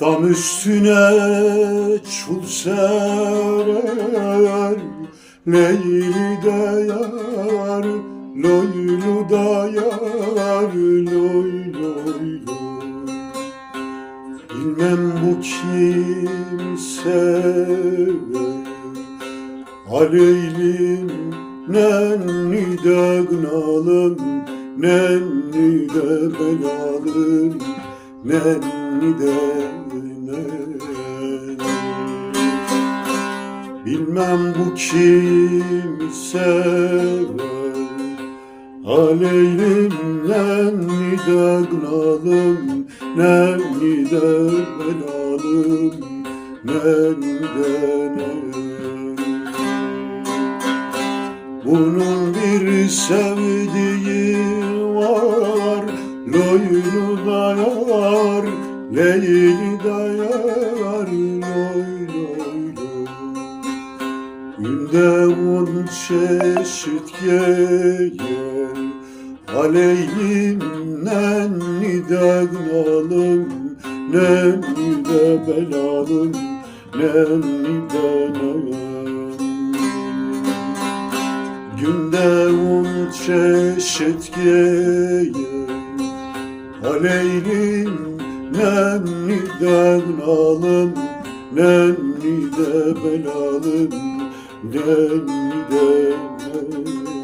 Dam üstüne çul serer Leyli de yar Loylu da yar Loy loy loy. Bilmem bu kimse Aleylim nenni de gınalım Nenni de belalım Nenni de nenni Bilmem bu kimse Aleylim nenni de gınalım Nenni de belalım Nenni de nenni bunun bir sevdiği var Loylu dayar Leyli dayar Loy loy loy. Günde on çeşit geyer Aleyhim nenni de gınalım Nenni de belalım Nenni de nenni Günde on çeşit geyer Aleylim nenni de gınalım Nenni de belalım Nenni de nenni